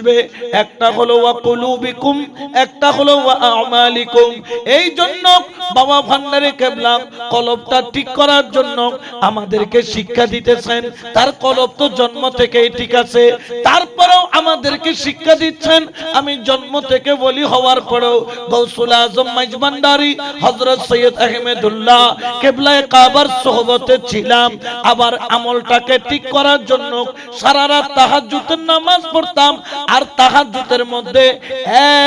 বুঝবে? একটা হলো ওয়া কুলুবিকুম, একটা হলো ওয়া আমালিকুম। এই জন্য বাবা ভান্ডারে কেবলা কলবটা ঠিক করার জন্য আমাদেরকে শিক্ষা দিতেছেন। তার কলব তো জন্ম থেকেই ঠিক আছে। তারপরেও আমাদেরকে শিক্ষা দিচ্ছেন। আমি জন্ম থেকে বলি হওয়ার পরেও গৌসুল আজম মাইজবান্ডারি হযরত সৈয়দ আহমেদুল্লাহ কেবলায়ে কাবার সোহবতে ছিলাম। আবার আমলটাকে ঠিক করার জন্য সারা রাত তাহাজ্জুদের নামাজ পড়তাম। আর তাহাজ্জুদের মধ্যে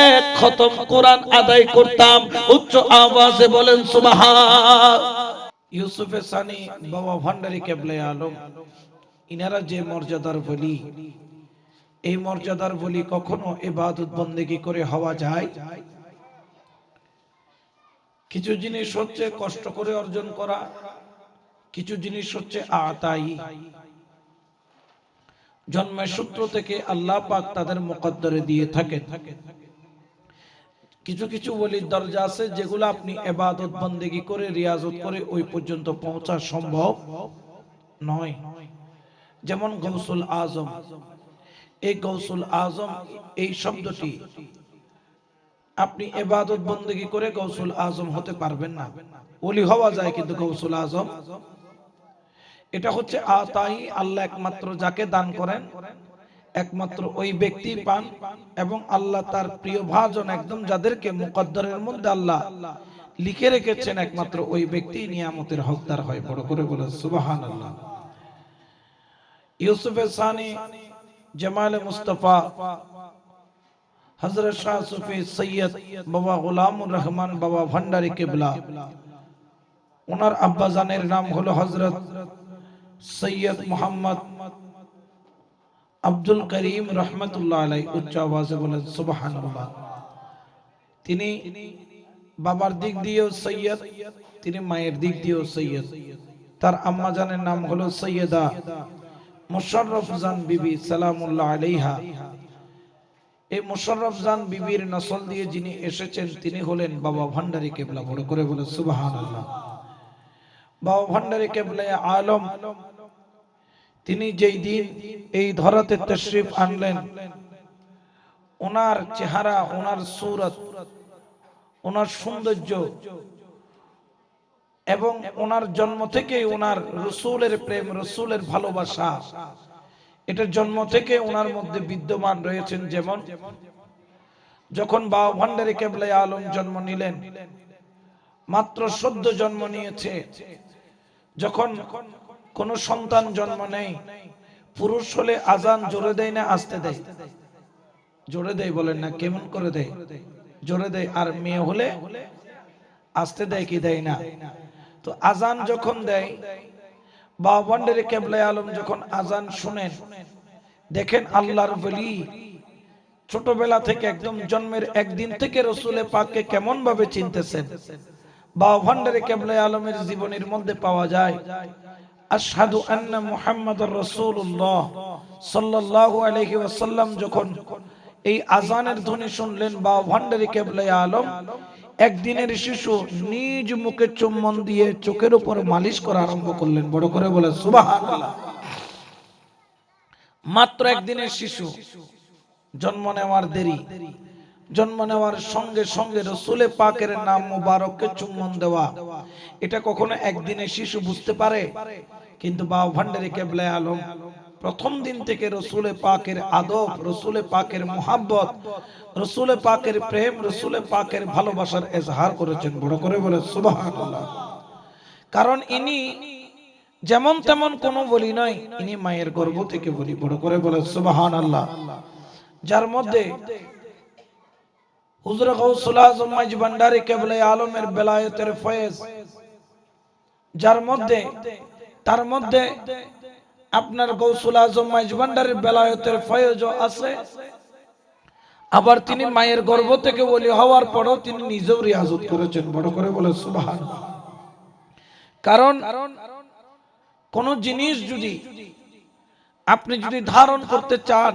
এক খতম কোরআন আদায় করতাম। উচ্চ আওয়াজে বলেন সানি, বাবা ভান্ডারি কেবলে আলম, ইনারা যে মর্যাদার বলি, এই মর্যাদার বলি কখনো ইবাদত বন্দেগী করে হওয়া যায়? কিছু জিনিস হচ্ছে কষ্ট করে অর্জন করা, কিছু জিনিস হচ্ছে আতাই জন্মের সূত্র থেকে আল্লাহ পাক তাদের মুকদ্দরে দিয়ে থাকে কিছু কিছু বলির দরজা আছে যেগুলো আপনি এবাদত বন্দেগি করে, রিয়াজত করে ওই পর্যন্ত পৌঁছা সম্ভব নয়। যেমন গৌসুল আজম। এই গৌসুল আজম, এই শব্দটি আপনি এবাদত বন্দেগি করে গৌসুল আজম হতে পারবেন না। ওলি হওয়া যায় কিন্তু গৌসুল আজম। এটা হচ্ছে আতাই আল্লাহ একমাত্র যাকে দান করেন, একমাত্র ওই ব্যক্তি পান এবং আল্লাহ তার প্রিয় ভাজন একদম যাদেরকে মুকদ্দরের মধ্যে আল্লাহ লিখে রেখেছেন একমাত্র ওই ব্যক্তি নিয়ামতের হকদার হয়। বড় করে বলে সুবাহান আল্লাহ ইউসুফের সানি, জামালে মুস্তফা হজরত শাহ সুফি সৈয়দ বাবা গোলামুর রহমান বাবা ভান্ডারি কেবলা, ওনার আব্বাজানের নাম হলো হজরত সৈয়দ মোহাম্মদ আব্দুল করিম রহমতুল্লাহ আলাই উচ্চ আওয়াজে বলেন সুবাহান তিনি বাবার দিক দিয়েও সৈয়দ, তিনি মায়ের দিক দিয়েও সৈয়দ। তার আম্মা জানের নাম হলো সৈয়দা মুশাররফ জান বিবি সালামুল্লাহ আলাইহা। এই মুশাররফ জান বিবির নসল দিয়ে যিনি এসেছেন, তিনি হলেন বাবা ভান্ডারী কেবলা। বড় করে বলে, সুবহানাল্লাহ। বাবা ভান্ডারী কেবলা আলম আলম তিনি যেই দিন এই ধরাতে তশরিফ আনলেন, ওনার চেহারা, ওনার সুরত, ওনার সৌন্দর্য, এবং ওনার জন্ম থেকে ওনার রসুলের প্রেম, রসুলের ভালোবাসা, এটার জন্ম থেকে ওনার মধ্যে বিদ্যমান রয়েছেন যেমন, যখন বাবা ভান্ডারী কেবলাই আলম জন্ম নিলেন, মাত্র সদ্য জন্ম নিয়েছে, যখন কোন সন্তান জন্ম নেই। পুরুষ হলে আজান জোরে দেয় না আসতে দেয়? জোরে দেয় বলেন না, কেমন করে দেয়? জোরে দেয়, আর মেয়ে হলে আসতে দেয় কি দেয় না? তো আজান যখন দেয় বা বন্ডের কেবলাই আলম যখন আজান শুনেন, দেখেন আল্লাহর বলি ছোটবেলা থেকে একদম জন্মের একদিন থেকে রসুলে পাককে কেমন ভাবে চিনতেছেন। বা ভান্ডারে কেবলাই আলমের জীবনের মধ্যে পাওয়া যায় আশহাদু আন্না মুহাম্মাদুর রাসূলুল্লাহ সাল্লাল্লাহু আলাইহি ওয়াসাল্লাম যখন এই আজানের ধ্বনি শুনলেন বা ভান্ডারি কেবলাই আলম, একদিনের শিশু নিজ মুখে চুম্বন দিয়ে চোখের উপর মালিশ করা আরম্ভ করলেন। বড় করে বলে, সুবহানাল্লাহ। মাত্র একদিনের শিশু, জন্ম নেওয়ার দেরি। জন্ম নেওয়ার সঙ্গে সঙ্গে রসুলে পাকের নাম মুবারককে চুম্বন দেওয়া। এটা কখনো একদিনে শিশু বুঝতে পারে? কিন্তু বাবা ভান্ডারি কেবলে আলম, প্রথম দিন থেকে রসুলে পাকের আদব, রসুলে পাকের মোহাব্বত, রসুলে পাকের প্রেম, রসুলে পাকের ভালোবাসার এজহার করেছেন। বড় করে বলে সুবাহ কারণ ইনি যেমন তেমন কোনো বলি নয়, ইনি মায়ের গর্ভ থেকে বলি। বড় করে বলে সুবাহান আল্লাহ যার মধ্যে হুজুর ভান্ডারি কেবলে আলমের বেলায়েতের ফয়েজ। যার মধ্যে, তার মধ্যে আপনার গৌসুল আজম ভান্ডারের বেলায়েতের ফয়েজ আছে। আবার তিনি মায়ের গর্ভ থেকে বলি হওয়ার পরও তিনি নিজেও রিয়াজত করেছেন। বড় করে বলে, সুবাহান। কারণ কোন জিনিস যদি আপনি যদি ধারণ করতে চান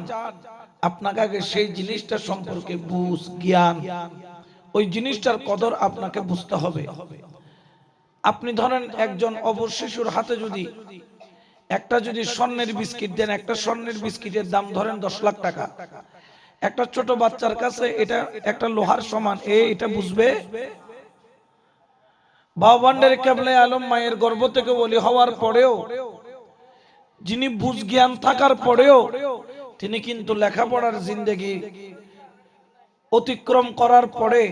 আপনাকে আগে সেই জিনিসটা সম্পর্কে বুঝ, জ্ঞান। ওই জিনিসটার কদর আপনাকে বুঝতে হবে। আপনি ধরেন একজন অবশ শিশুর হাতে যদি একটা যদি স্বর্ণের বিস্কিট দেন, একটা স্বর্ণের বিস্কিটের দাম ধরেন দশ লাখ টাকা। একটা ছোট বাচ্চার কাছে এটা একটা লোহার সমান, এ এটা বুঝবে? বাবা ভান্ডারে কেবলে আলম মায়ের গর্ভ থেকে বলি হওয়ার পরেও, যিনি বুঝ জ্ঞান থাকার পরেও তিনি কিন্তু লেখাপড়ার জিন্দেগি অতিক্রম করার পরে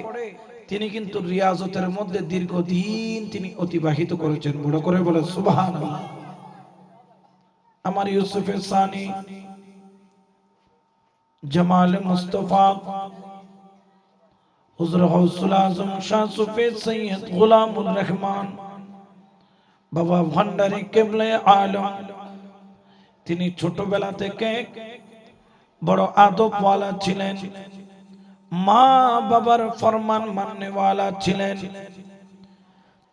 তিনি কিন্তু রিয়াজতের মধ্যে দীর্ঘদিন তিনি অতিবাহিত করেছেন। বড় করে বলে সুবাহান আমার ইউসুফের সানি, জামাল মুস্তফা, হুজুর হৌসুল আজম, শাহ সুফেদ সৈয়দ গোলামুর রহমান, বাবা ভান্ডারি কেবলে আলম, তিনি ছোটবেলা থেকে বড় আদবওয়ালা ছিলেন। মা বাবার ফরমান মাননেওয়ালা ছিলেন।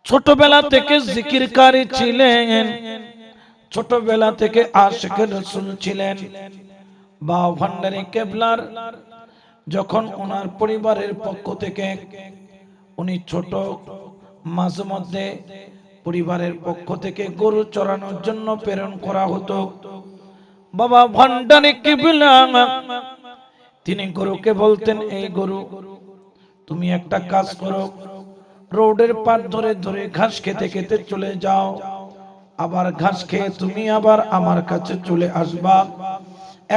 ছোটবেলা থেকে জিকিরকারী ছিলেন। ছোটবেলা থেকে আশেখ রসুল ছিলেন। বা ভান্ডারি কেবলার যখন ওনার পরিবারের পক্ষ থেকে উনি ছোট, মাঝে মধ্যে পরিবারের পক্ষ থেকে গরু চড়ানোর জন্য প্রেরণ করা হতো। বাবা ভান্ডারি কেবলা তিনি গরুকে বলতেন, এই গরু, তুমি একটা কাজ করো। রোডের পার ধরে ধরে ঘাস খেতে খেতে চলে যাও। আবার ঘাস খেয়ে তুমি আবার আমার কাছে চলে আসবা।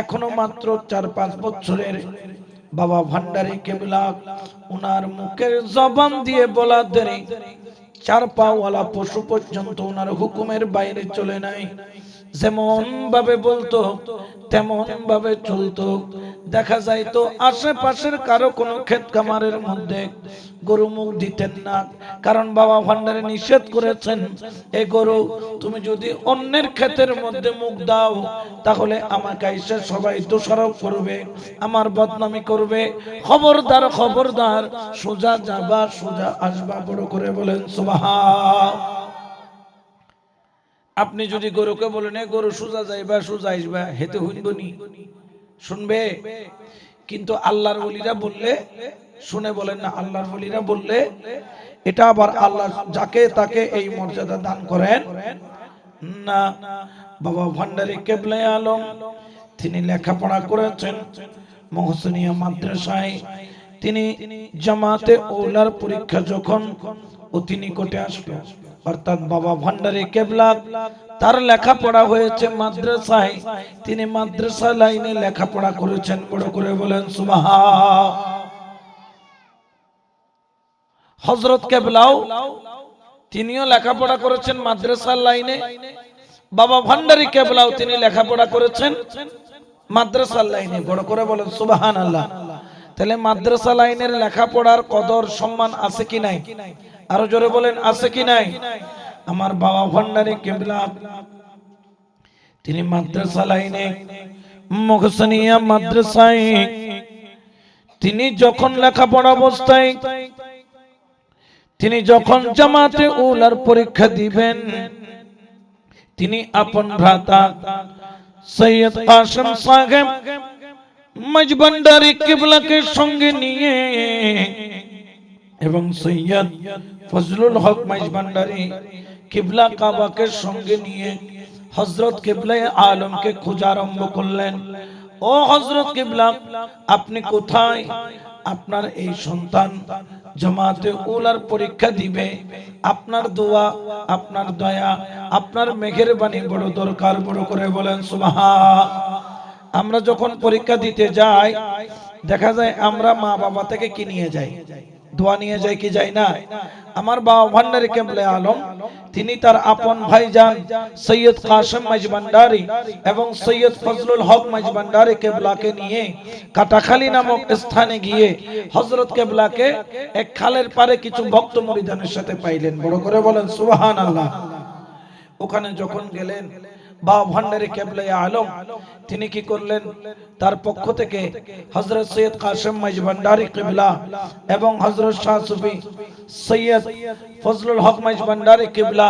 এখনও মাত্র চার পাঁচ বছরের বাবা ভান্ডারি কেবলা, উনার মুখের জবান দিয়ে বলা দেরি। চার পাওয়ালা পশু পর্যন্ত উনার হুকুমের বাইরে চলে নাই। যেমন ভাবে বলতো তেমন ভাবে চলতো। দেখা যায় তো আশেপাশের কারও কোনো ক্ষেত কামারের মধ্যে গরু মুখ দিতেন না। কারণ বাবা ভান্ডারে নিষেধ করেছেন এই গরু, তুমি যদি অন্যের ক্ষেতের মধ্যে মুখ দাও, তাহলে আমাকে এসে সবাই দোষারোপ করবে, আমার বদনামি করবে। খবরদার খবরদার, সোজা যাবা, সোজা আসবা, বড় করে বলেন সুবাহা আপনি যদি গরুকে বলেন গরু সোজা যাইবা সোজা আসবা হেতে হইবনি শুনবে? কিন্তু আল্লাহর বলিরা বললে, শুনে বলেন না, আল্লাহর বলিরা বললে, এটা আবার আল্লাহ যাকে তাকে এই মর্যাদা দান করেন না। বাবা ভান্ডারি কেবলে আলম, তিনি লেখাপড়া করেছেন মহসিনিয়া মাদ্রাসায়। তিনি জামাতে ওলার পরীক্ষা যখন অতি নিকটে আসলো অর্থাৎ বাবা ভান্ডারি কেবলা, তার লেখাপড়া হয়েছে মাদ্রাসায়। তিনি মাদ্রাসা লাইনে লেখাপড়া করেছেন। বড় করে বলেন সুবাহা হজরত কেবলাও, তিনিও লেখাপড়া করেছেন মাদ্রাসার লাইনে। বাবা ভান্ডারি কেবলাও তিনি লেখাপড়া করেছেন মাদ্রাসার লাইনে। বড় করে বলেন সুবাহান আল্লাহ তাহলে মাদ্রাসা লাইনের লেখাপড়ার কদর সম্মান আছে কি নাই? আরও জোরে বলেন, আছে কি নাই? আমার বাবা ভান্ডারি কেবলা। তিনি মাদ্রাসা লাইনে মুখসানিয়া মাদ্রাসায়। তিনি যখন লেখাপড়া অবস্থায়, তিনি যখন জামাতে উলার পরীক্ষা দিবেন, তিনি আপন ভ্রাতা সৈয়দ কাসম সাহেব মজবন্ডারি কিবলাকে সঙ্গে নিয়ে এবং সৈয়দ ফজলুল হক মাইজবান্ডারি কিবলা কাবাকে সঙ্গে নিয়ে হজরত কিবলাই আলমকে খোঁজা আরম্ভ করলেন। ও হজরত কিবলা, আপনি কোথায়? আপনার এই সন্তান জামাতে উলার পরীক্ষা দিবে। আপনার দোয়া, আপনার দয়া, আপনার মেঘের বাণী বড় দরকার। বড় করে বলেন সুবাহা আমরা যখন পরীক্ষা দিতে যাই, দেখা যায় আমরা মা বাবা থেকে কি নিয়ে যাই? দোয়া নিয়ে যাই কি যাই না? আমার বাবা ভান্ডারি কেমলে আলম, তিনি তার আপন ভাইজান সৈয়দ কাসম মাইজবান্ডারি এবং সৈয়দ ফজলুল হক মাইজবান্ডারি কেবলাকে নিয়ে কাটাখালী নামক স্থানে গিয়ে হজরত কেবলাকে এক খালের পারে কিছু ভক্ত মরিদানের সাথে পাইলেন। বড় করে বলেন সুবাহান আল্লাহ ওখানে যখন গেলেন বা ভান্ডারি কেবলে আলম, তিনি কি করলেন? তার পক্ষ থেকে হজরত সৈয়দ কাসেম মাইজ ভান্ডারি কেবলা এবং হজরত শাহ সুফি সৈয়দ ফজলুল হক মাইজ ভান্ডারি কেবলা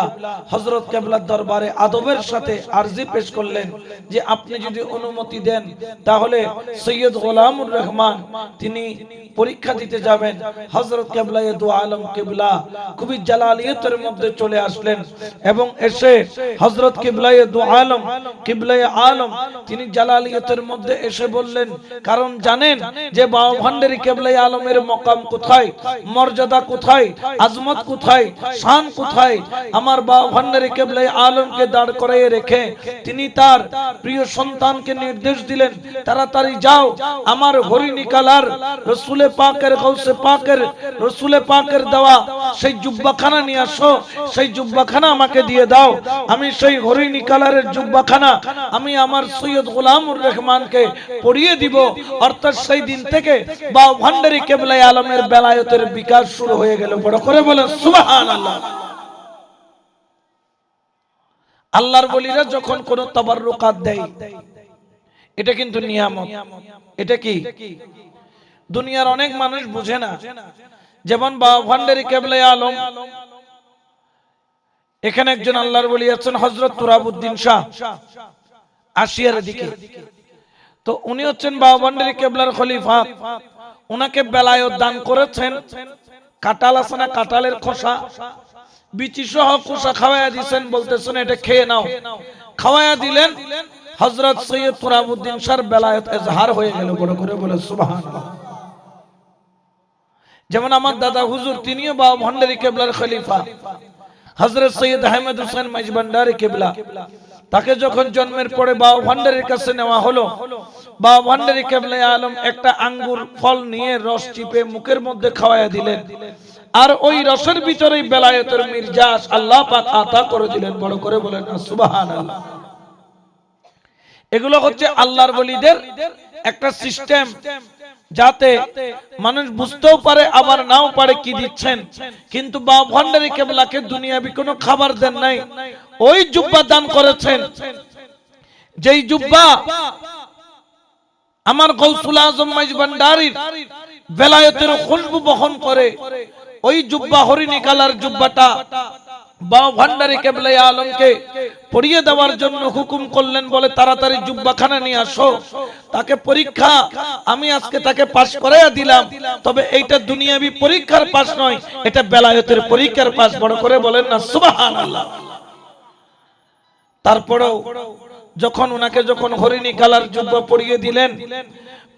হজরত কেবলার দরবারে আদবের সাথে আরজি পেশ করলেন যে আপনি যদি অনুমতি দেন, তাহলে সৈয়দ গোলামুর রহমান তিনি পরীক্ষা দিতে যাবেন। হজরত কেবলা দু আলম কেবলা খুবই জালালিয়তের মধ্যে চলে আসলেন এবং এসে হজরত কেবলা দু আলম কিবলাই আলম, তিনি জালালিয়তের মধ্যে এসে বললেন, কারণ জানেন যে বাবা ভান্ডারি কেবলাই আলমের মকাম কোথায়, মর্যাদা কোথায়, আজমত কোথায়, শান কোথায়, আমার বাবা ভান্ডারি কেবলাই আলমকে দাঁড় করাইয়ে রেখে তিনি তার প্রিয় সন্তানকে নির্দেশ দিলেন, তাড়াতাড়ি যাও, আমার হরিণী কালার, রসুলে পাকের গৌসে পাকের, রসুলে পাকের দেওয়া, সেই জুব্বাখানা নিয়ে আসো, সেই জুব্বাখানা আমাকে দিয়ে দাও, আমি সেই হরিণী কালারের জুব্বাখানা আমি আমার সৈয়দ গোলামুর রহমানকে পড়িয়ে দিব। অর্থাৎ সেই দিন থেকে বা ভান্ডারি কেবলাই আলমের বেলায়তের বিকাশ শুরু হয়ে গেল। বড় করে সুবাহান আল্লাহ আল্লাহর বলিরা যখন কোন তবাররুকাত দেয়, এটা কিন্তু নিয়ামত। এটা কি? দুনিয়ার অনেক মানুষ বুঝে না। যেমন বা ভান্ডারি কেবলাই আলম এখানে একজন আল্লাহর বলি আছেন হজরত তুরাবুদ্দিন শাহ, আসিয়ার দিকে। তো উনি হচ্ছেন বাবা ভান্ডারি কেবলার খলিফা। ওনাকে বেলায়ত দান করেছেন। কাটাল আছে না কাটালের খোসা? বিচি সহ খোসা খাওয়াইয়া দিছেন, বলতেছেন, এটা খেয়ে নাও। খাওয়াইয়া দিলেন হজরত সৈয়দ তুরাবুদ্দিন শাহর বেলায়ত এজহার হয়ে গেল, বড় করে বলে, সুবহানাল্লাহ। যেমন আমার দাদা হুজুর, তিনিও বাবা ভণ্ডারি কেবলার খলিফা। হজরত সৈয়দ আহমেদ হুসেন মাইজবান্ডারি কেবলা, তাকে যখন জন্মের পরে বাবা ভান্ডারির কাছে নেওয়া হলো, বাবা ভান্ডারি কেবলা আলম একটা আঙ্গুর ফল নিয়ে রস চিপে মুখের মধ্যে খাওয়াইয়া দিলেন। আর ওই রসের ভিতরেই বেলায়েতের মির্জাস আল্লাহ পাক আতা করে দিলেন, বড় করে বলেন সুবহানাল্লাহ। এগুলো হচ্ছে আল্লাহর বলিদের একটা সিস্টেম যাতে মানুষ বুঝতেও পারে আবার নাও পারে কি দিচ্ছেন। কিন্তু বা ভণ্ডারি কেবলাকে দুনিয়াবি কোনো খাবার দেন নাই। ওই জুব্বা দান করেছেন। যেই জুব্বা আমার গৌসুল আজম মাইজ ভান্ডারির বেলায়েতের খুশবু বহন করে, ওই জুব্বা হরিণী কালার জুব্বাটা বা ভান্ডারি কেবলাই আলমকে পড়িয়ে দেওয়ার জন্য হুকুম করলেন বলে তাড়াতাড়ি জুব্বাখানা নিয়ে আসো। তাকে পরীক্ষা, আমি আজকে তাকে পাশ দিলাম। তবে এইটা দুনিয়াবি পরীক্ষার পাশ নয়, এটা বেলায়েতের পরীক্ষার পাশ, বড় করে বলেন না তারপরেও যখন ওনাকে যখন হরিণী কালার জুব্বা পড়িয়ে দিলেন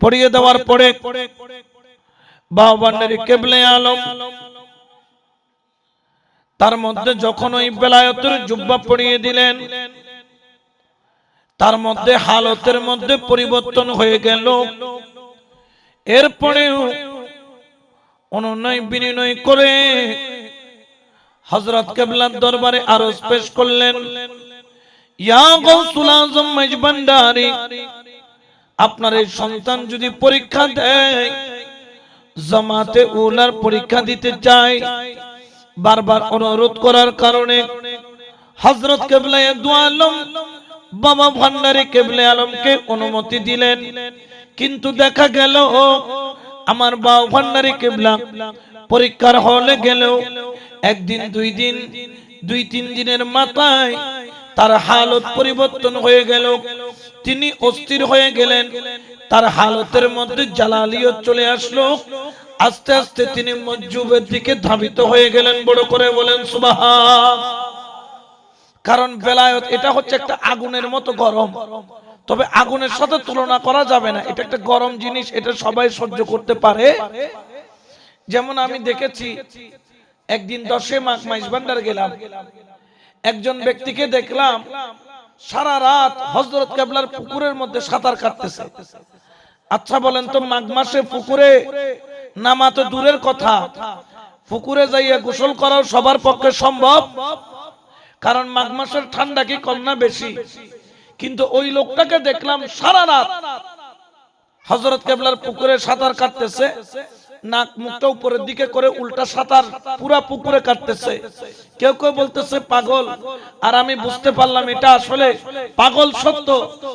পড়িয়ে দেওয়ার পরে বাবা ভান্ডারি কেবলাই আলম তার মধ্যে যখন ওই বেলায়তের জুব্বা পড়িয়ে দিলেন, তার মধ্যে হালতের মধ্যে পরিবর্তন হয়ে গেল। এরপরেও অনুনয় বিনিময় করে হজরত কেবলার দরবারে আরও পেশ করলেন আপনার এই সন্তান যদি পরীক্ষা দেয়, জমাতে উলার পরীক্ষা দিতে চায় বারবার অনুরোধ করার কারণে হজরত কেবলাই আলম, বাবা ভান্ডারি কেবলে আলমকে অনুমতি দিলেন। কিন্তু দেখা গেল, আমার বাবা ভান্ডারি কেবলা পরীক্ষার হলে গেলেও একদিন, দুই দিন, দুই, তিন দিনের মাথায় তার হালত পরিবর্তন হয়ে গেল। তিনি অস্থির হয়ে গেলেন। তার হালতের মধ্যে জালালিয়ত চলে আসলো। আস্তে আস্তে তিনি মজ্জুবের দিকে ধাবিত হয়ে গেলেন, বড় করে বলেন সুবাহা কারণ বেলায়ত, এটা হচ্ছে একটা আগুনের মতো গরম। তবে আগুনের সাথে তুলনা করা যাবে না। এটা একটা গরম জিনিস, এটা সবাই সহ্য করতে পারে। যেমন আমি দেখেছি, একদিন দশে মাঘ মাইজ ভান্ডার গেলাম। একজন ব্যক্তিকে দেখলাম, সারা রাত হজরত কেবলার পুকুরের মধ্যে সাঁতার কাটতেছে। আচ্ছা বলেন তো, মাঘ মাসে পুকুরে নামা তো দূরের কথা। পুকুরে যাইয়া গোসল করাও সবার পক্ষে সম্ভব। কারণ মাঘ মাসের ঠান্ডা কি কম না বেশি? কিন্তু ওই লোকটাকে দেখলাম সারা রাত হজরত কেবলার পুকুরে সাঁতার কাটতেছে। নাক মুখটা উপরের দিকে করে উল্টা সাঁতার পুরা পুকুরে কাটতেছে। কেউ কেউ বলতেছে, পাগল। আর আমি বুঝতে পারলাম এটা আসলে পাগল সত্য।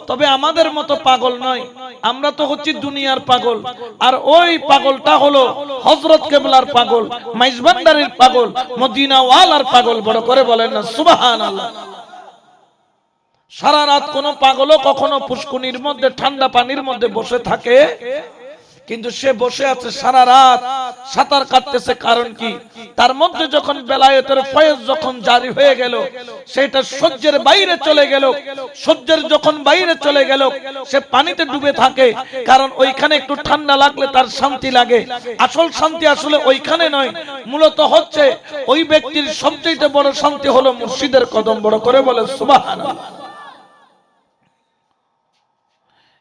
তবে আমাদের মতো পাগল নয়। আমরা তো হচ্ছি দুনিয়ার পাগল। আর ওই পাগলটা হলো হজরত কেবলার পাগল মাইজবান্ডারির পাগল মদিনা ওয়ালার পাগল, বড় করে বলেন না সুবাহান সারা রাত কোনো পাগলও কখনো পুষ্কুনির মধ্যে, ঠান্ডা পানির মধ্যে বসে থাকে। কিন্তু সে বসে আছে সারা রাত, সাঁতার কাটতেছে কারণ কি? তার মধ্যে যখন বেলায়েতের ফয়েজ যখন জারি হয়ে গেল, সেটা সহ্যের বাইরে চলে গেল, সহ্যের যখন বাইরে চলে গেল, সে পানিতে ডুবে থাকে, কারণ ওইখানে একটু ঠান্ডা লাগলে তার শান্তি লাগে। আসল শান্তি আসলে ওইখানে নয়, মূলত হচ্ছে ওই ব্যক্তির সবচেয়ে বড় শান্তি হলো মুর্শিদের কদম বড় করে বলে, সুবহানাল্লাহ।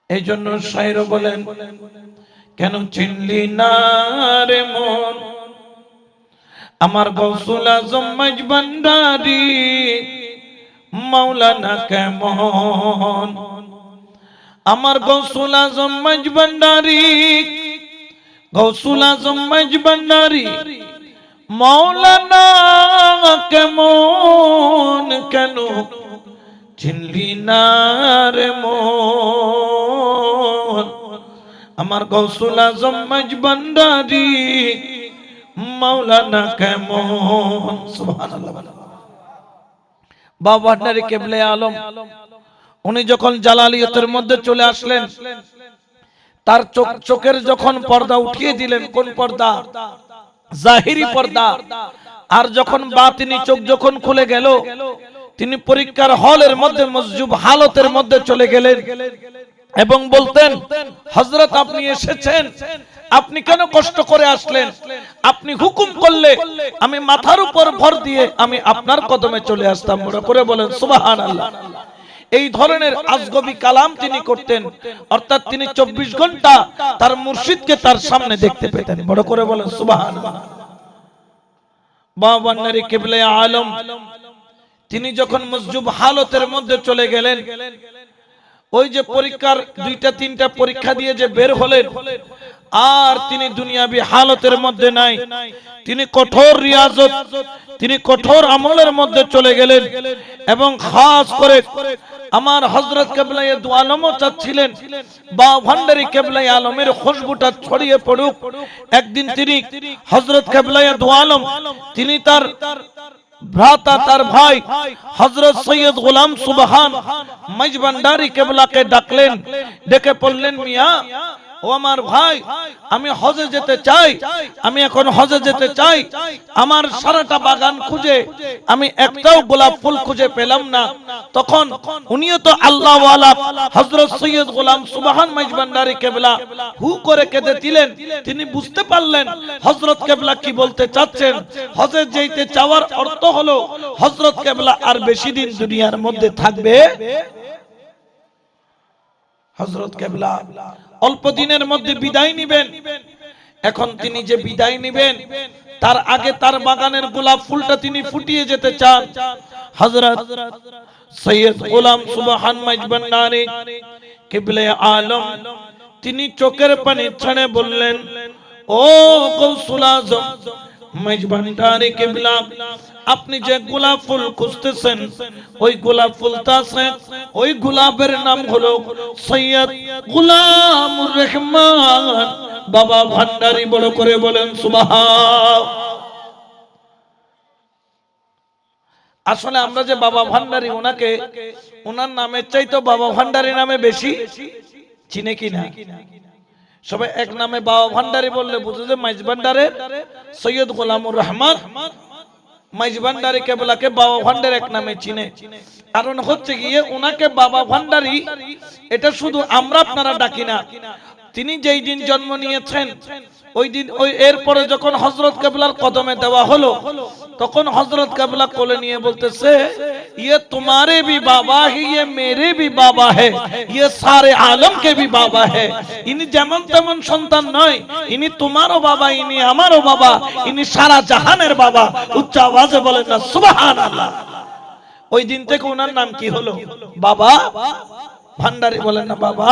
এই জন্য শাইর বলেন কেন চিনলি না রে মন? আমার গৌসুল আজম মজবান্ডারি মাওলানা কেমন? আমার গৌসুল আজম মজবান্ডারি গৌসুল আজম মজবান্ডারি মাওলানা কেমন? কেন চিনলি না রে মন? আমার গৌসুল আজম মজবান্ডারি মাওলানা কেমন? সুবহানাল্লাহ। বাবা ভান্ডারি কেবলে আলম, উনি যখন জালালিয়তের মধ্যে চলে আসলেন, তার চোখ চোখের যখন পর্দা উঠিয়ে দিলেন, কোন পর্দা? জাহিরি পর্দা। আর যখন বাতিনি চোখ যখন খুলে গেল, তিনি পরীক্ষার হলের মধ্যে মসজুব হালতের মধ্যে চলে গেলেন। এবং বলতেন হজরত আপনি এসেছেন। আপনি কেন কষ্ট করে আসলেন? আপনি হুকুম করলে আমি মাথার উপর ভর দিয়ে আমি আপনার কদমে চলে আসতাম। বড় করে বলেন সুবাহান আল্লাহ এই ধরনের আজগবি কালাম তিনি করতেন, অর্থাৎ তিনি চব্বিশ ঘণ্টা তার মুর্শিদকে তার সামনে দেখতে পেতেন। বড় করে বলেন সুবাহান বাবান্নারি কেবলে আলম, তিনি যখন মসজুব হালতের মধ্যে চলে গেলেন ওই যে পরীক্ষার দুইটা, তিনটা পরীক্ষা দিয়ে যে বের হলেন, আর তিনি দুনিয়াবি হালতের মধ্যে নাই। তিনি কঠোর রিয়াজত, তিনি কঠোর আমলের মধ্যে চলে গেলেন এবং খাস করে আমার হজরত কেবলাই আলমও চাচ্ছিলেন, বা ভান্ডারি কেবলাই আলমের খুশবুটা ছড়িয়ে পড়ুক। একদিন তিনি হজরত কেবলাই আলম, তিনি তার ভ্রাতা তার ভাই হজরত সৈয়দ গোলাম সুবহান মজবান্ডারি কেবলাকে ডাকলেন ডেকে পড়লেন মিয়া ও আমার ভাই, আমি হজে যেতে চাই, আমি এখন হজে যেতে চাই। আমার সারাটা বাগান খুঁজে, আমি একটাও গোলাপ ফুল খুঁজে পেলাম না। তখন উনিও তো আল্লাহ হজরত সৈয়দ গোলাম সুবাহান মাইজবান্ডারি কেবলা হু করে কেঁদে দিলেন। তিনি বুঝতে পারলেন হজরত কেবলা কি বলতে চাচ্ছেন। হজে যেতে চাওয়ার অর্থ হলো হজরত কেবলা আর বেশি দিন দুনিয়ার মধ্যে থাকবে। হজরত কেবলা অল্প দিনের মধ্যে বিদায় নিবেন। এখন তিনি যে বিদায় নিবেন, তার আগে তার বাগানের গোলাপ ফুলটা তিনি ফুটিয়ে যেতে চান। হযরত সৈয়দ গোলাম সুবহান মাইজবান্নারি কিবলে আলম, তিনি চোখের পানি ছাড়ে বললেন, ও কৌসুল আজম মেজবান্ডারি কিবলা আপনি যে গোলাপ ফুল খুঁজতেছেন, ওই গোলাপ ফুলটা আছে। ওই গোলাপের নাম হলো সৈয়দ গোলামুর রহমান। বাবা ভান্ডারি বড় করে বলেন, সুবহান। আসলে আমরা যে বাবা ভান্ডারি, ওনাকে, ওনার নামের চাইতো বাবা ভান্ডারি নামে বেশি চিনে কি না? সবাই এক নামে বাবা ভান্ডারি বললে বুঝে যে মাইজ ভান্ডারের সৈয়দ গোলামুর রহমান। মাইজ ভান্ডারি কেবলাকে বাবা ভান্ডার এক নামে চিনে। কারণ হচ্ছে গিয়ে ওনাকে বাবা ভান্ডারি, এটা শুধু আমরা আপনারা ডাকি না তিনি যেই দিন জন্ম নিয়েছেন, ওই দিন ওই এরপরে যখন হজরত কেবলার কদমে দেওয়া হলো, তখন হজরত কেবলা কোলে নিয়ে বলতেছে ইয়ে তোমারে ভি বাবা ইয়ে মেরে ভি বাবা হে ইয়ে সারে আলম কে ভি বাবা হে। ইনি যেমন তেমন সন্তান নয়, ইনি তোমারও বাবা, ইনি আমারও বাবা, ইনি সারা জাহানের বাবা। উচ্চ আওয়াজে বলেন না, সুবহানাল্লাহ। ওই দিন থেকে ওনার নাম কি হলো? বাবা? ভান্ডারি বলেন না, বাবা?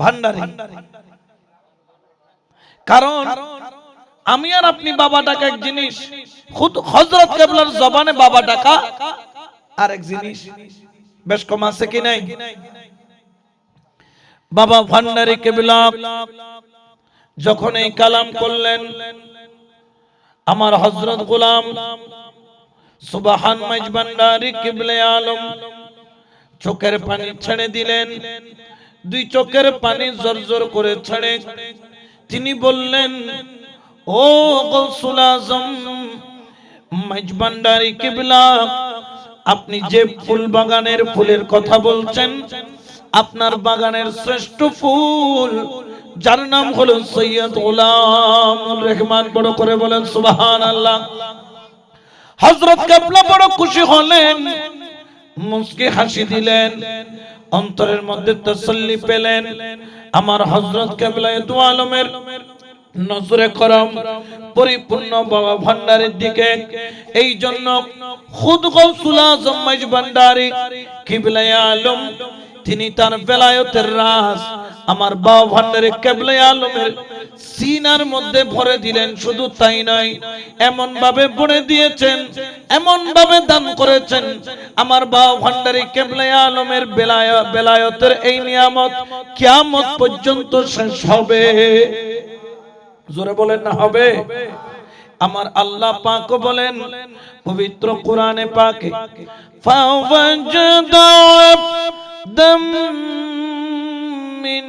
ভান্ডারি। কারণ আমি আর আপনি বাবা ডাকা এক জিনিস হজরত কেবলার জবানে বাবা ডাকা আর এক জিনিস। বেশ কম আছে কি নাই? বাবা ভান্ডারি কেবলা, যখন এই কালাম করলেন, আমার হজরত গোলাম, সুবাহান মাইজ ভান্ডারি কেবলে আলম, চোখের পানি ছেড়ে দিলেন। দুই চোখের পানি জোর জোর করে ছেড়ে। তিনি বললেন, ও গৌসুল আজম মাইজবান্ডারি কিবলা, আপনি যে ফুল বাগানের ফুলের কথা বলছেন, আপনার বাগানের শ্রেষ্ঠ ফুল, যার নাম হলো সৈয়দ গোলামুর রহমান। বড় করে বলেন সুবাহান আল্লাহ হজরত কাবলা বড় খুশি হলেন মুসকে হাসি দিলেন। অন্তরের মধ্যে তসল্লি পেলেন। আমার হজরত কেবলায় দু আলমের নজরে করম, পরিপূর্ণ বাবা ভান্ডারের দিকে। এই জন্য কিবলায় আলম, তিনি তার বেলায়তের রাস আমার বাবা ভান্ডারে কেবলায় আলমের সিনার মধ্যে ভরে দিলেন, শুধু তাই নয়, এমন ভাবে ভরে দিয়েছেন, এমন ভাবে দান করেছেন। আমার বাবা ভান্ডারি কেবলায় আলমের বেলায়, বেলায়তের এই নিয়ামত কিয়ামত পর্যন্ত শেষ হবে। জোরে বলেন না, হবে। আমার আল্লাহ পাক বলেন, পবিত্র কোরআনে পাকে ফাওয়াজদা আবদাম মিন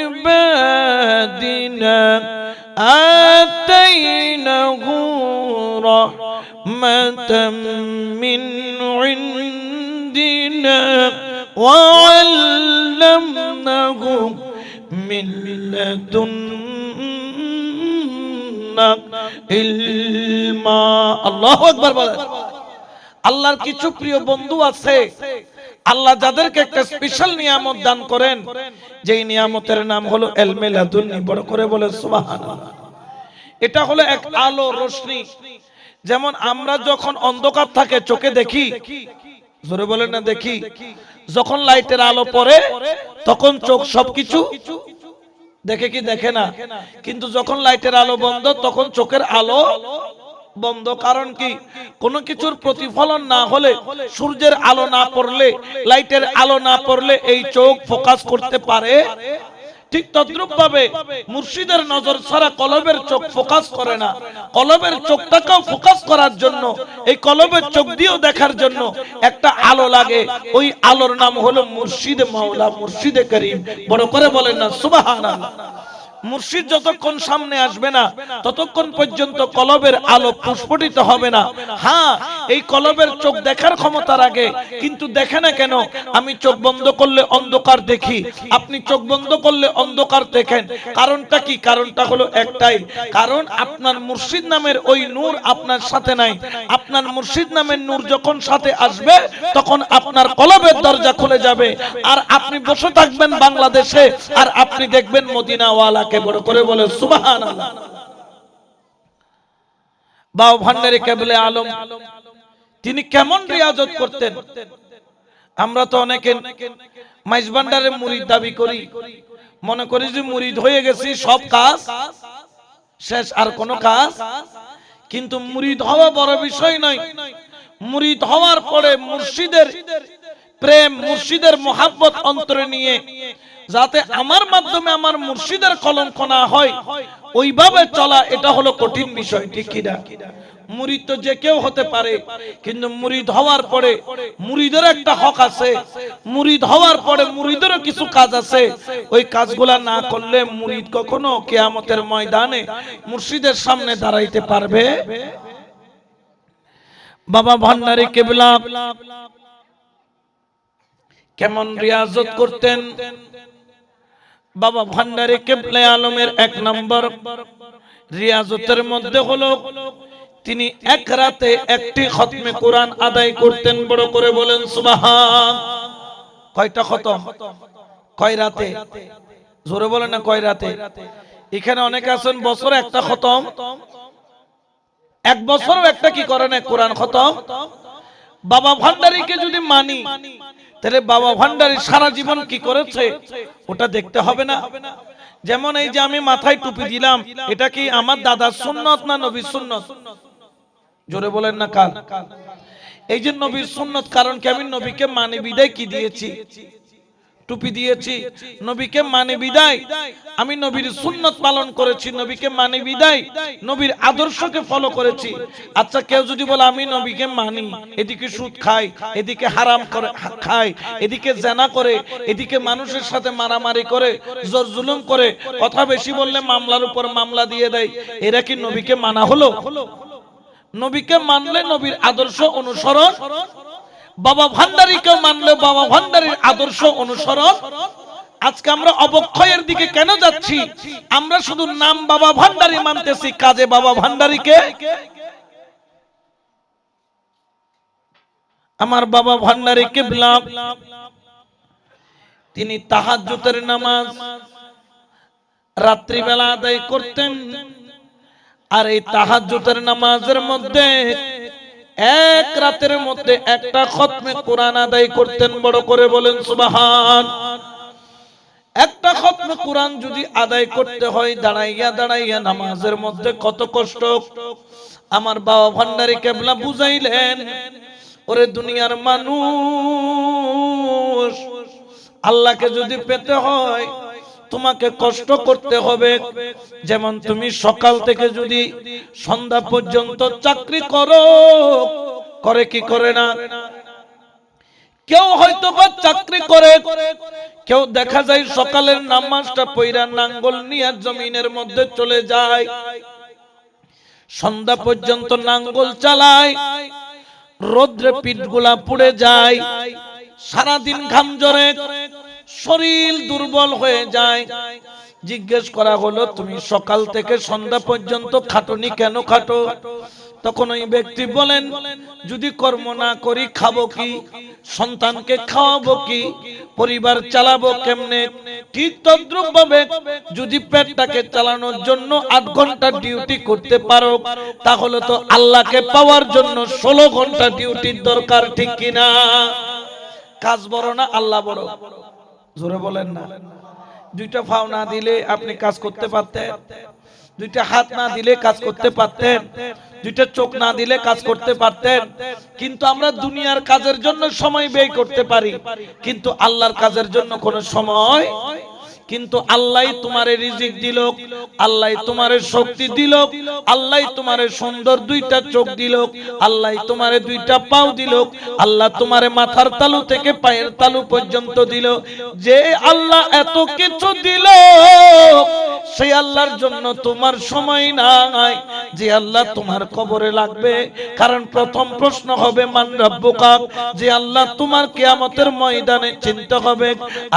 ইবাদিনা আতাইনাহু রাহমাতাম মিন ইনদিনা وعلمناه من لدنا ইলমা আল্লাহু আকবার বলেন আল্লাহর কিছু প্রিয় বন্ধু আছে আল্লাহ যাদেরকে একটা স্পেশাল নিয়ামত দান করেন, যেই নিয়ামতের নাম হলো এলমে লাদুন্নি বড় করে বলে এটা হলো এক আলো রোশনি যেমন আমরা যখন অন্ধকার থাকে, চোখে দেখি, জোরে বলেন না দেখি, যখন লাইটের আলো পড়ে, তখন চোখ সবকিছু দেখে কি দেখে না? কিন্তু যখন লাইটের আলো বন্ধ, তখন চোখের আলো বন্ধ। কারণ কি? কোন কিছুর প্রতিফলন না হলে সূর্যের আলো না পড়লে, লাইটের আলো না পড়লে এই চোখ ফোকাস করতে পারে। ঠিক তদ্রুপ ভাবে মুর্শিদের নজর ছাড়া কলবের চোখ ফোকাস করে না। কলবের চোখটাকেও ফোকাস করার জন্য, এই কলবের চোখ দিয়েও দেখার জন্য একটা আলো লাগে। ওই আলোর নাম হলো মুর্শিদ মাওলা, মুর্শিদে করিম। বড় করে বলেন না, সুবহানাল্লাহ। মুর্শিদ যতক্ষণ সামনে আসবে না, ততক্ষণ পর্যন্ত কলবের আলো প্রস্ফুটিত হবে না। হ্যাঁ এই কলবের চোখ দেখার ক্ষমতা রাখে কিন্তু দেখে না কেন, আমি চোখ বন্ধ করলে অন্ধকার দেখি। আপনি চোখ বন্ধ করলে অন্ধকার দেখেন। কারণটা কি? কারণটা হলো একটাই। কারণ আপনার মুর্শিদ নামের ওই নূর আপনার সাথে নাই। আপনার মুর্শিদ নামের নূর যখন সাথে আসবে, তখন আপনার কলবের দরজা খুলে যাবে। আর আপনি বসে থাকবেন বাংলাদেশে, আর আপনি দেখবেন মদিনাওয়ালা আল্লাহকে বড় করে বলে সুবাহান বাউ ভান্ডারি কেবলে আলম, তিনি কেমন রিয়াজত করতেন? আমরা তো অনেকে মাইজ ভান্ডারে মুরিদ দাবি করি, মনে করি যে মুরিদ হয়ে গেছি, সব কাজ শেষ, আর কোন কাজ। কিন্তু মুরিদ হওয়া বড় বিষয় নয়। মুরিদ হওয়ার পরে মুর্শিদের প্রেম, মুর্শিদের মোহাব্বত অন্তরে নিয়ে যাতে আমার মাধ্যমে আমার মুর্শিদের কলঙ্ক না হয়। ওইভাবে চলা এটা হলো কঠিন বিষয়, ঠিক কিনা মুরিদ তো যে কেউ হতে পারে, কিন্তু মুরিদ হওয়ার পরে মুরিদের একটা হক আছে। মুরিদ হওয়ার পরে মুরিদেরও কিছু কাজ আছে। ওই কাজগুলা না করলে মুরিদ কখনো কেয়ামতের ময়দানে মুর্শিদের সামনে দাঁড়াইতে পারবে? বাবা ভান্ডারি কেবলা, কেমন রিয়াজত করতেন? বাবা ভান্ডারে কেবলে আলমের এক নম্বর। রিয়াজতের মধ্যে হলো, তিনি এক রাতে একটি খতমে কোরআন আদায় করতেন, বড় করে বলেন, সুবাহান। কয়টা খতম? কয় রাতে? জোরে বলেন না, কয় রাতে? এখানে অনেকে আছেন, বছরে একটা খতম। এক বছরও একটা কি করে না, কোরআন খতম? বাবা ভান্ডারিকে যদি মানি তাহলে বাবা ভান্ডারি সারা জীবন কি করেছে? ওটা দেখতে হবে না। যেমন এই যে আমি মাথায় টুপি দিলাম, এটা কি আমার দাদার সুন্নত না নবীর সুন্নত? জোরে বলেন না কাল এই যে নবীর সুন্নত, কারণ কি আমি নবীকে মানে বিদায় কি দিয়েছি? টুপি দিয়েছি, নবীকে মানে বিদায়। আমি নবীর সুন্নত পালন করেছি, নবীকে মানে বিদায়। নবীর আদর্শকে ফলো করেছি। আচ্ছা কেউ যদি বলে, আমি নবীকে মানি। এদিকে সুদ খায়, এদিকে হারাম করে, খায়, এদিকে জেনা করে, এদিকে মানুষের সাথে মারামারি করে, জোর জুলুম করে। কথা বেশি বললে মামলার উপর মামলা দিয়ে দেয়। এরা কি নবীকে মানা হলো? নবীকে মানলে নবীর আদর্শ অনুসরণ? বাবা ভান্ডারীকে মানলে বাবা ভান্ডারীর আদর্শ অনুসরণ। আজকে আমরা অবক্ষয়ের দিকে কেন যাচ্ছি? আমরা শুধু নাম বাবা ভান্ডারী মানতেছি, কাজে বাবা ভান্ডারীকে। আমার বাবা ভান্ডারী কেবলা। তিনি তাহাজ্জুদের নামাজ রাত্রিবেলা আদায় করতেন। আর এই তাহাজ্জুদের নামাজের মধ্যে এক রাতের মধ্যে একটা খতমে কোরআন আদায় করতেন, বড় করে বলেন, সুবাহান। একটা খতমে কোরআন যদি আদায় করতে হয়, দাঁড়াইয়া দাঁড়াইয়া নামাজের মধ্যে কত কষ্ট। আমার বাবা ভান্ডারি কেবলা বুঝাইলেন, ওরে দুনিয়ার মানুষ, আল্লাহকে যদি পেতে হয় তোমাকে কষ্ট করতে হবে। যেমন তুমি সকাল থেকে যদি সন্ধ্যা পর্যন্ত চাকরি করো, করে কি করে না? কেউ হয়তো বা চাকরি করে, কেউ দেখা যায় সকালের নামাজটা পইরা নাঙ্গল নিয়ে জমিনের মধ্যে চলে যায়। সন্ধ্যা পর্যন্ত নাঙ্গল চালায়, রোদ্রে পিঠগুলা পুড়ে যায়, সারাদিন ঘাম জরে শরীর দুর্বল হয়ে যায়। জিজ্ঞেস করা হলো, তুমি সকাল থেকে সন্ধ্যা পর্যন্ত খাটনি কেন খাটো? তখন ওই ব্যক্তি বলেন, যদি কর্ম না করি খাব কি? সন্তানকে খাওয়াবো কি? পরিবার চালাবো কেমনে? ঠিক তদ্রুপ ভাবে যদি পেটটাকে চালানোর জন্য আট ঘণ্টা ডিউটি করতে পারো, তাহলে তো আল্লাহকে পাওয়ার জন্য ষোলো ঘণ্টা ডিউটির দরকার, ঠিক কিনা? কাজ বড় না, আল্লাহ বড়? জোরে বলেন না। দুইটা ফাও না দিলে আপনি কাজ করতে পারতেন। দুইটা হাত না দিলে কাজ করতে পারতেন। দুইটা চোখ না দিলে কাজ করতে পারতেন। কিন্তু আমরা দুনিয়ার কাজের জন্য সময় ব্যয় করতে পারি। কিন্তু আল্লাহর কাজের জন্য কোনো সময় কিন্তু আল্লাহ তোমারে রিজিক দিল আল্লাহ তোমারে শক্তি দিল আল্লাহ তোমারে সুন্দর দুইটা চোখ দিল আল্লাহ তোমারে দুইটা পাও দিল আল্লাহ তোমারে মাথার তালু থেকে পায়ের তালু পর্যন্ত দিল যে আল্লাহ এত কিছু দিল সেই আল্লাহর জন্য তোমার সময় নাই। যে আল্লাহ তোমার কবরে লাগবে, কারণ প্রথম প্রশ্ন হবে, মান রব্বুকা? যে আল্লাহ তোমার কিয়ামতের ময়দানে চিন্তা হবে,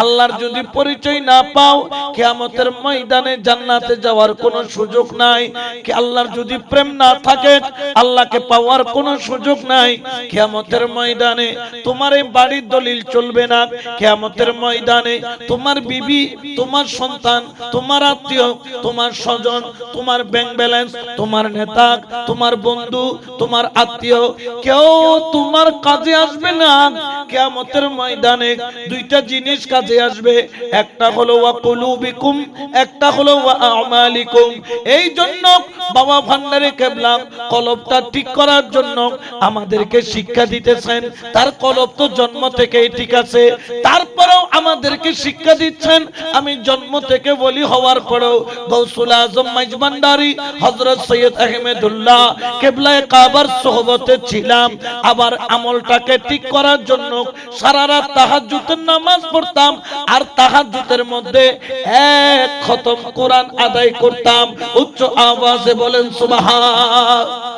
আল্লাহর যদি পরিচয় না পাও কিয়ামতের ময়দানে জান্নাতে যাওয়ার কোনো সুযোগ নাই। কি আল্লাহর যদি প্রেম না থাকে, আল্লাহকে পাওয়ার কোনো সুযোগ নাই। কিয়ামতের ময়দানে তোমার এই বাড়ির দলিল চলবে না। কিয়ামতের ময়দানে তোমার বিবি, তোমার সন্তান, তোমার আত্মীয়, তোমার স্বজন, তোমার ব্যাংক ব্যালেন্স তোমার নেতা, তোমার বন্ধু, তোমার আত্মীয়, কেউ তোমার কাজে আসবে না। কিয়ামতের ময়দানে দুইটা জিনিস কাজে আসবে। একটা হলো কুলুবিকুম, একটা হলো আমালিকুম। এই জন্য বাবা ভান্ডারে কেবলা, কলবটা ঠিক করার জন্য আমাদেরকে শিক্ষা দিতেছেন। তার কলব তো জন্ম থেকেই ঠিক আছে। তারপরেও আমাদেরকে শিক্ষা দিচ্ছেন। আমি জন্ম থেকে বলি হওয়ার পরেও গৌসুল আজম মাইজবান্ডারি হযরত সৈয়দ আহমেদুল্লাহ, কেবলায়ে কাবার সোহবতে ছিলাম। আবার আমলটাকে ঠিক করার জন্য সারা রাত তাহাজ্জুদের নামাজ পড়তাম। আর তাহাজ্জুদের মধ্যে এক খতম কোরআন আদায় করতাম। উচ্চ আওয়াজে বলেন সুবহান